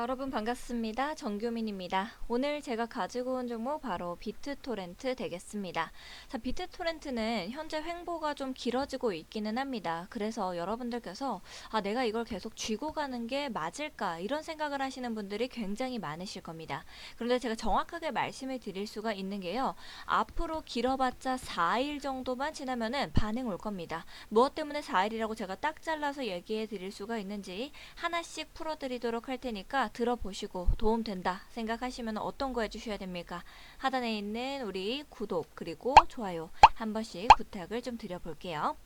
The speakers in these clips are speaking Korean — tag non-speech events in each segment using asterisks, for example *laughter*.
여러분 반갑습니다. 정규민입니다. 오늘 제가 가지고 온 종목 바로 비트토렌트 되겠습니다. 자, 비트토렌트는 현재 횡보가 좀 길어지고 있기는 합니다. 그래서 여러분들께서 아, 내가 이걸 계속 쥐고 가는 게 맞을까 이런 생각을 하시는 분들이 굉장히 많으실 겁니다. 그런데 제가 정확하게 말씀을 드릴 수가 있는 게요. 앞으로 길어봤자 4일 정도만 지나면은 반응 올 겁니다. 무엇 때문에 4일이라고 제가 딱 잘라서 얘기해 드릴 수가 있는지 하나씩 풀어 드리도록 할 테니까 들어보시고 도움된다 생각하시면 어떤 거 해주셔야 됩니까? 하단에 있는 우리 구독 그리고 좋아요 한 번씩 부탁을 좀 드려볼게요.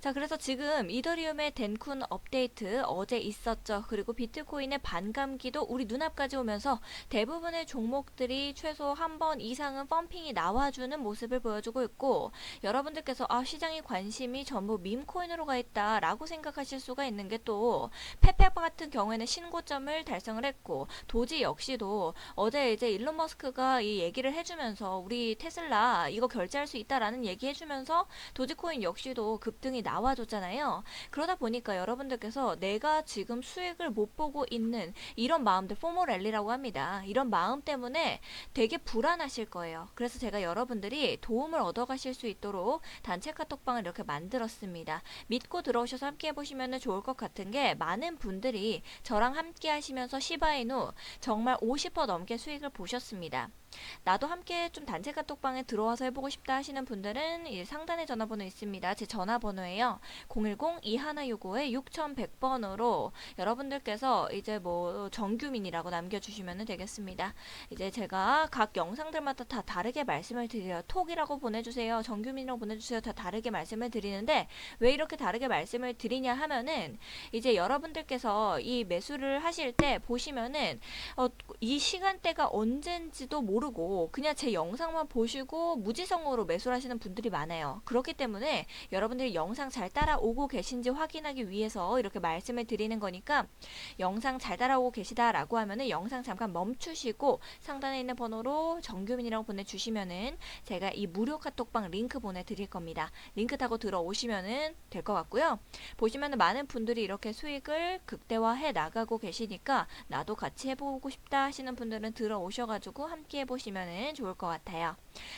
자, 그래서 지금 이더리움의 덴쿤 업데이트 어제 있었죠. 그리고 비트코인의 반감기도 우리 눈앞까지 오면서 대부분의 종목들이 최소 한 번 이상은 펌핑이 나와주는 모습을 보여주고 있고 여러분들께서 아, 시장의 관심이 전부 밈코인으로 가 있다라고 생각하실 수가 있는 게 또 페페 같은 경우에는 신고점을 달성을 했고 도지 역시도 어제 이제 일론 머스크가 이 얘기를 해주면서 우리 테슬라 이거 결제할 수 있다라는 얘기 해주면서 도지코인 역시도 급등이 나와줬잖아요. 그러다 보니까 여러분들께서 내가 지금 수익을 못 보고 있는 이런 마음들 포모랠리라고 합니다. 이런 마음 때문에 되게 불안하실 거예요. 그래서 제가 여러분들이 도움을 얻어가실 수 있도록 단체 카톡방을 이렇게 만들었습니다. 믿고 들어오셔서 함께 해보시면 좋을 것 같은 게 많은 분들이 저랑 함께 하시면서 시바이누 정말 50% 넘게 수익을 보셨습니다. 나도 함께 좀 단체 카톡방에 들어와서 해보고 싶다 하시는 분들은 이 상단에 전화번호 있습니다. 제 전화번호예요. 010-2165-6100번으로 여러분들께서 이제 뭐 정규민이라고 남겨주시면 되겠습니다. 이제 제가 각 영상들마다 다 다르게 말씀을 드려요. 톡이라고 보내주세요. 정규민이라고 보내주세요. 다 다르게 말씀을 드리는데 왜 이렇게 다르게 말씀을 드리냐 하면은 이제 여러분들께서 이 매수를 하실 때 보시면은 어, 이 시간대가 언젠지도 모르 고 그냥 제 영상만 보시고 무지성으로 매수를 하시는 분들이 많아요. 그렇기 때문에 여러분들이 영상 잘 따라오고 계신지 확인하기 위해서 이렇게 말씀을 드리는 거니까 영상 잘 따라오고 계시다라고 하면은 영상 잠깐 멈추시고 상단에 있는 번호로 정규민이라고 보내주시면은 제가 이 무료 카톡방 링크 보내드릴 겁니다. 링크 타고 들어오시면은 될 것 같고요. 보시면은 많은 분들이 이렇게 수익을 극대화해 나가고 계시니까 나도 같이 해보고 싶다 하시는 분들은 들어오셔가지고 함께 해보시면 좋을 것 같아요.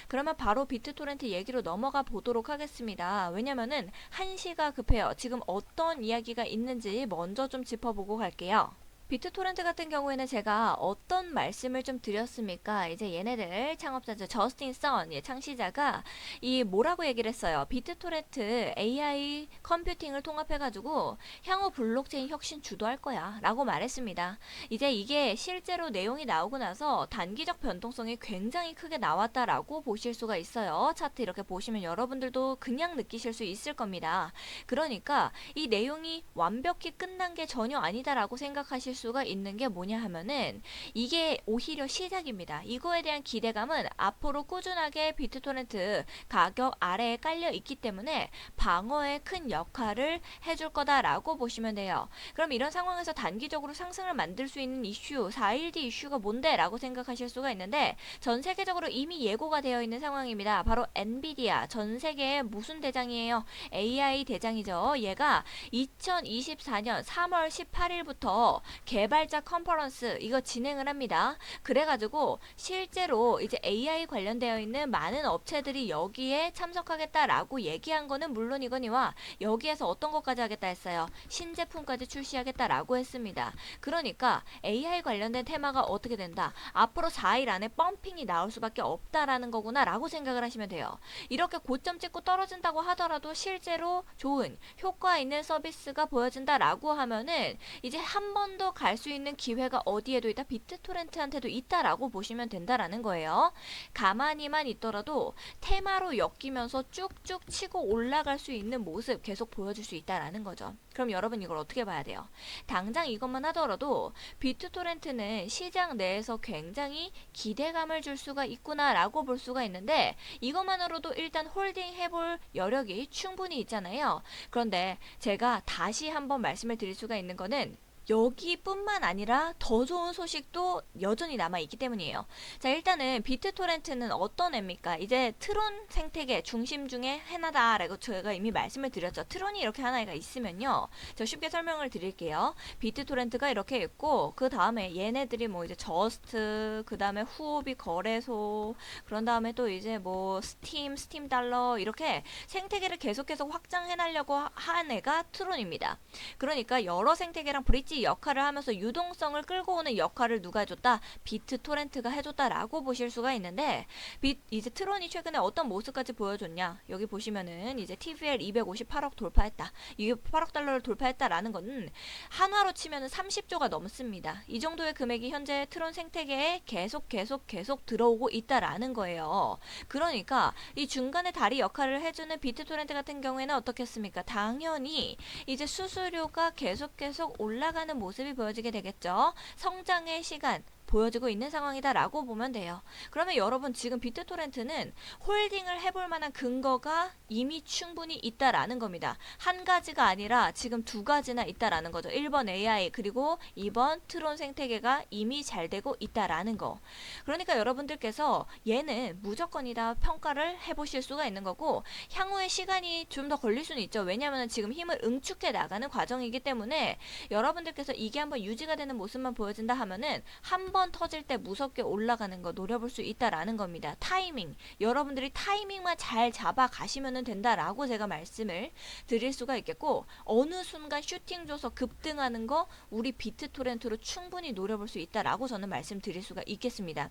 그러면 바로 비트토렌트 얘기로 넘어가 보도록 하겠습니다. 왜냐면은 한시가 급해요. 지금 어떤 이야기가 있는지 먼저 좀 짚어보고 갈게요. 비트토렌트 같은 경우에는 제가 어떤 말씀을 좀 드렸습니까? 이제 얘네들 창업자죠. 저스틴 선, 예, 창시자가 이 뭐라고 얘기를 했어요. 비트토렌트 AI 컴퓨팅을 통합해가지고 향후 블록체인 혁신 주도할 거야. 라고 말했습니다. 이제 이게 실제로 내용이 나오고 나서 단기적 변동성이 굉장히 크게 나왔다라고 보실 수가 있어요. 차트 이렇게 보시면 여러분들도 그냥 느끼실 수 있을 겁니다. 그러니까 이 내용이 완벽히 끝난 게 전혀 아니다라고 생각하실 수가 있는 게 뭐냐 하면은 이게 오히려 시작입니다. 이거에 대한 기대감은 앞으로 꾸준하게 비트토렌트 가격 아래에 깔려 있기 때문에 방어에 큰 역할을 해줄 거다라고 보시면 돼요. 그럼 이런 상황에서 단기적으로 상승을 만들 수 있는 이슈, 4일 뒤 이슈가 뭔데? 라고 생각하실 수가 있는데 전 세계적으로 이미 예고가 되어 있는 상황입니다. 바로 엔비디아, 전 세계의 무슨 대장이에요? AI 대장이죠. 얘가 2024년 3월 18일부터 개발자 컨퍼런스 이거 진행을 합니다. 그래가지고 실제로 이제 AI 관련되어 있는 많은 업체들이 여기에 참석하겠다라고 얘기한 거는 물론이거니와 여기에서 어떤 것까지 하겠다 했어요. 신제품까지 출시하겠다라고 했습니다. 그러니까 AI 관련된 테마가 어떻게 된다. 앞으로 4일 안에 펌핑이 나올 수밖에 없다라는 거구나라고 생각을 하시면 돼요. 이렇게 고점 찍고 떨어진다고 하더라도 실제로 좋은 효과 있는 서비스가 보여진다라고 하면은 이제 한 번 더갈수 있는 기회가 어디에도 있다 비트토렌트한테도 있다라고 보시면 된다라는 거예요. 가만히만 있더라도 테마로 엮이면서 쭉쭉 치고 올라갈 수 있는 모습 계속 보여줄 수 있다라는 거죠. 그럼 여러분 이걸 어떻게 봐야 돼요? 당장 이것만 하더라도 비트토렌트는 시장 내에서 굉장히 기대감을 줄 수가 있구나라고 볼 수가 있는데 이것만으로도 일단 홀딩 해볼 여력이 충분히 있잖아요. 그런데 제가 다시 한번 말씀을 드릴 수가 있는 거는 여기뿐만 아니라 더 좋은 소식도 여전히 남아있기 때문이에요. 자, 일단은 비트토렌트는 어떤 앱입니까? 이제 트론 생태계 중심 중에 하나다라고 제가 이미 말씀을 드렸죠. 트론이 이렇게 하나가 있으면요. 저 쉽게 설명을 드릴게요. 비트토렌트가 이렇게 있고, 그 다음에 얘네들이 뭐 이제 저스트, 그 다음에 후오비 거래소, 그런 다음에 또 이제 뭐 스팀, 스팀 달러, 이렇게 생태계를 계속해서 확장해 나려고 한 애가 트론입니다. 그러니까 여러 생태계랑 브릿지 역할을 하면서 유동성을 끌고 오는 역할을 누가 해줬다? 비트 토렌트가 해줬다라고 보실 수가 있는데 비, 이제 트론이 최근에 어떤 모습까지 보여줬냐? 여기 보시면은 이제 TVL 258억 돌파했다. 208억 달러를 돌파했다라는 거는 한화로 치면은 30조가 넘습니다. 이 정도의 금액이 현재 트론 생태계에 계속 계속 계속 들어오고 있다라는 거예요. 그러니까 이 중간에 다리 역할을 해주는 비트 토렌트 같은 경우에는 어떻겠습니까? 당연히 이제 수수료가 계속 계속 올라 가는 모습이 보여지게 되겠죠. 성장의 시간 보여지고 있는 상황이다라고 보면 돼요. 그러면 여러분 지금 비트토렌트는 홀딩을 해볼 만한 근거가 이미 충분히 있다라는 겁니다. 한 가지가 아니라 지금 두 가지나 있다라는 거죠. 1번 AI 그리고 2번 트론 생태계가 이미 잘 되고 있다라는 거. 그러니까 여러분들께서 얘는 무조건이다 평가를 해보실 수가 있는 거고 향후에 시간이 좀 더 걸릴 수는 있죠. 왜냐하면 지금 힘을 응축해 나가는 과정이기 때문에 여러분들께서 이게 한번 유지가 되는 모습만 보여진다 하면은 한번 터질 때 무섭게 올라가는 거 노려볼 수 있다라는 겁니다. 타이밍. 여러분들이 타이밍만 잘 잡아 가시면 된다라고 제가 말씀을 드릴 수가 있겠고 어느 순간 슈팅 줘서 급등하는 거 우리 비트 토렌트로 충분히 노려볼 수 있다라고 저는 말씀드릴 수가 있겠습니다.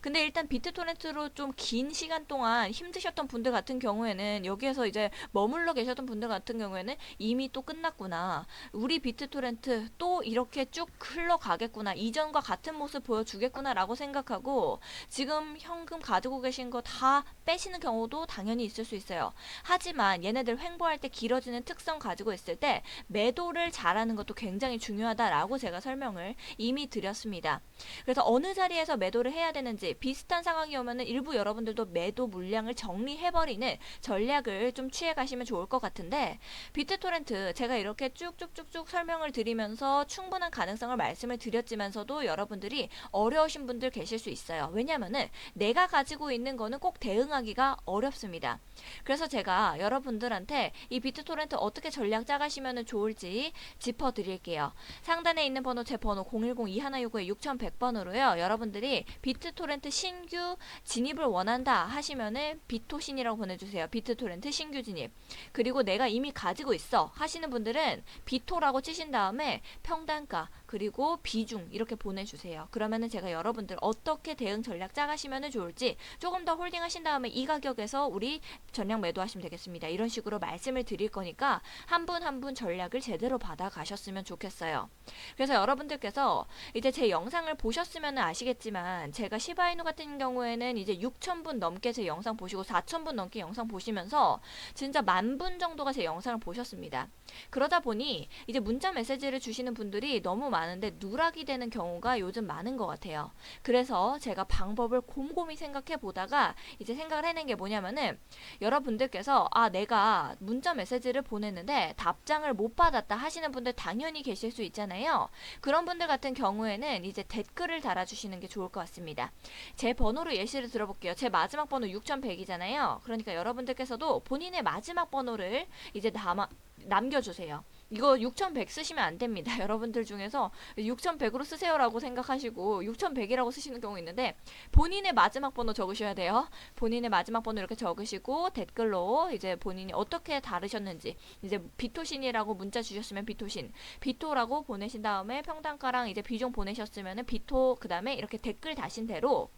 근데 일단 비트 토렌트로 좀 긴 시간 동안 힘드셨던 분들 같은 경우에는 여기에서 이제 머물러 계셨던 분들 같은 경우에는 이미 또 끝났구나. 우리 비트 토렌트 또 이렇게 쭉 흘러가겠구나. 이전과 같은 모습 보여주겠구나라고 생각하고 지금 현금 가지고 계신 거 다 빼시는 경우도 당연히 있을 수 있어요. 하지만 얘네들 횡보할 때 길어지는 특성 가지고 있을 때 매도를 잘하는 것도 굉장히 중요하다라고 제가 설명을 이미 드렸습니다. 그래서 어느 자리에서 매도를 해야 되는지 비슷한 상황이 오면은 일부 여러분들도 매도 물량을 정리해버리는 전략을 좀 취해 가시면 좋을 것 같은데 비트토렌트 제가 이렇게 쭉쭉쭉쭉 설명을 드리면서 충분한 가능성을 말씀을 드렸지만서도 여러분들이 어려우신 분들 계실 수 있어요. 왜냐면은 내가 가지고 있는 거는 꼭 대응하기가 어렵습니다. 그래서 제가 여러분들한테 이 비트토렌트 어떻게 전략 짜가시면 좋을지 짚어 드릴게요. 상단에 있는 번호 제 번호 010-2165-6100번으로요. 여러분들이 비트토렌트 신규 진입을 원한다 하시면은 비토신이라고 보내주세요. 비트토렌트 신규 진입. 그리고 내가 이미 가지고 있어 하시는 분들은 비토라고 치신 다음에 평단가 그리고 비중 이렇게 보내주세요. 그 러면은 제가 여러분들 어떻게 대응 전략 짜가시면 좋을지 조금 더 홀딩 하신 다음에 이 가격에서 우리 전략 매도하시면 되겠습니다. 이런 식으로 말씀을 드릴 거니까 한 분 한 분 전략을 제대로 받아 가셨으면 좋겠어요. 그래서 여러분들께서 이제 제 영상을 보셨으면 아시겠지만 제가 시바이누 같은 경우에는 이제 6,000분 넘게 제 영상 보시고 4,000분 넘게 영상 보시면서 진짜 만 분 정도가 제 영상을 보셨습니다. 그러다 보니 이제 문자 메시지를 주시는 분들이 너무 많은데 누락이 되는 경우가 요즘 많은 것 같아요. 그래서 제가 방법을 곰곰이 생각해 보다가 이제 생각을 해낸 게 뭐냐면은 여러분들께서 아 내가 문자 메시지를 보냈는데 답장을 못 받았다 하시는 분들 당연히 계실 수 있잖아요. 그런 분들 같은 경우에는 이제 댓글을 달아주시는 게 좋을 것 같습니다. 제 번호로 예시를 들어볼게요. 제 마지막 번호 6100이잖아요. 그러니까 여러분들께서도 본인의 마지막 번호를 이제 남아 남겨주세요. 이거 6100 쓰시면 안 됩니다. *laughs* 여러분들 중에서 6100으로 쓰세요라고 생각하시고 6100이라고 쓰시는 경우 있는데 본인의 마지막 번호 적으셔야 돼요. 본인의 마지막 번호 이렇게 적으시고 댓글로 이제 본인이 어떻게 다르셨는지 이제 비토신이라고 문자 주셨으면 비토신 비토라고 보내신 다음에 평단가랑 이제 비종 보내셨으면은 비토 그다음에 이렇게 댓글 다신 대로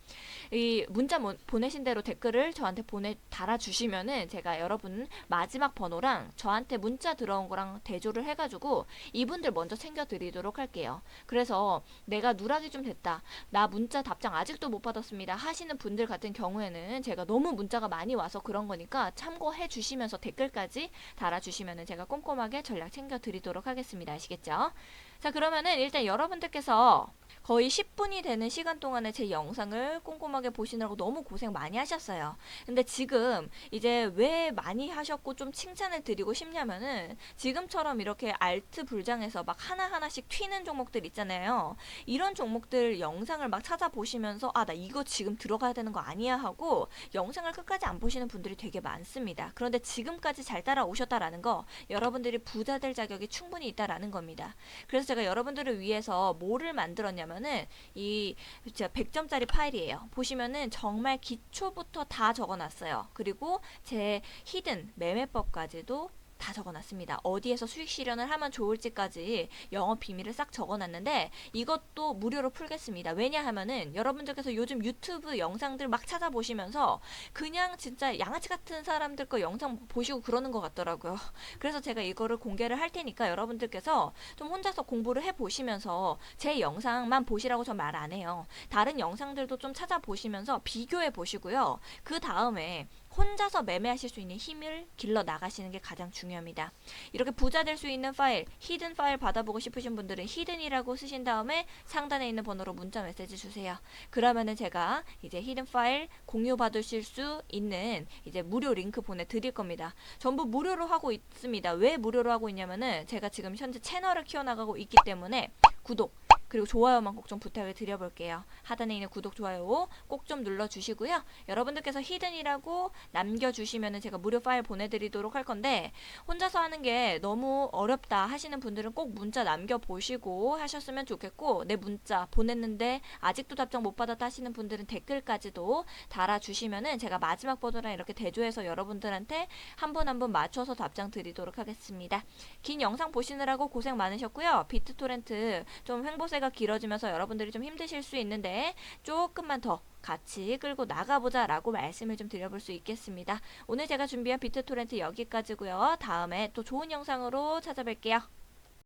이 문자 모, 보내신 대로 댓글을 저한테 보내 달아 주시면은 제가 여러분 마지막 번호랑 저한테 문자 들어온 거랑 대조를 해가지고 이분들 먼저 챙겨드리도록 할게요. 그래서 내가 누락이 좀 됐다. 나 문자 답장 아직도 못 받았습니다. 하시는 분들 같은 경우에는 제가 너무 문자가 많이 와서 그런 거니까 참고해 주시면서 댓글까지 달아주시면은 제가 꼼꼼하게 전략 챙겨드리도록 하겠습니다. 아시겠죠? 자, 그러면은 일단 여러분들께서 거의 10분이 되는 시간 동안에 제 영상을 꼼꼼하게 보시느라고 너무 고생 많이 하셨어요. 근데 지금 이제 왜 많이 하셨고 좀 칭찬을 드리고 싶냐면은 지금처럼 이렇게 알트 불장에서 막 하나하나씩 튀는 종목들 있잖아요. 이런 종목들 영상을 막 찾아보시면서 아, 나 이거 지금 들어가야 되는 거 아니야 하고 영상을 끝까지 안 보시는 분들이 되게 많습니다. 그런데 지금까지 잘 따라오셨다라는 거 여러분들이 부자 될 자격이 충분히 있다라는 겁니다. 그래서 제가 여러분들을 위해서 뭐를 만들었냐면은 이 제가 100점짜리 파일이에요. 보시면은 정말 기초부터 다 적어놨어요. 그리고 제 히든 매매법까지도 다 적어놨습니다. 어디에서 수익 실현을 하면 좋을지까지 영업 비밀을 싹 적어놨는데 이것도 무료로 풀겠습니다. 왜냐하면은 여러분들께서 요즘 유튜브 영상들 막 찾아보시면서 그냥 진짜 양아치 같은 사람들 거 영상 보시고 그러는 것 같더라고요. *laughs* 그래서 제가 이거를 공개를 할 테니까 여러분들께서 좀 혼자서 공부를 해 보시면서 제 영상만 보시라고 저 말 안 해요. 다른 영상들도 좀 찾아보시면서 비교해 보시고요. 그 다음에 혼자서 매매하실 수 있는 힘을 길러 나가시는 게 가장 중요합니다. 이렇게 부자 될 수 있는 파일, 히든 파일 받아보고 싶으신 분들은 히든이라고 쓰신 다음에 상단에 있는 번호로 문자 메시지 주세요. 그러면은 제가 이제 히든 파일 공유 받으실 수 있는 이제 무료 링크 보내드릴 겁니다. 전부 무료로 하고 있습니다. 왜 무료로 하고 있냐면은 제가 지금 현재 채널을 키워나가고 있기 때문에 구독, 그리고 좋아요만 꼭 좀 부탁을 드려볼게요. 하단에 있는 구독, 좋아요 꼭 좀 눌러주시고요. 여러분들께서 히든이라고 남겨주시면 제가 무료 파일 보내드리도록 할 건데 혼자서 하는 게 너무 어렵다 하시는 분들은 꼭 문자 남겨보시고 하셨으면 좋겠고 내 문자 보냈는데 아직도 답장 못 받았다 하시는 분들은 댓글까지도 달아주시면은 제가 마지막 버전랑 이렇게 대조해서 여러분들한테 한 분 한 분 맞춰서 답장 드리도록 하겠습니다. 긴 영상 보시느라고 고생 많으셨고요. 비트토렌트 좀 횡보세 가 길어지면서 여러분들이 좀 힘드실 수 있는데 조금만 더 같이 끌고 나가보자 라고 말씀을 좀 드려볼 수 있겠습니다. 오늘 제가 준비한 비트 토렌트 여기까지고요. 다음에 또 좋은 영상으로 찾아뵐게요.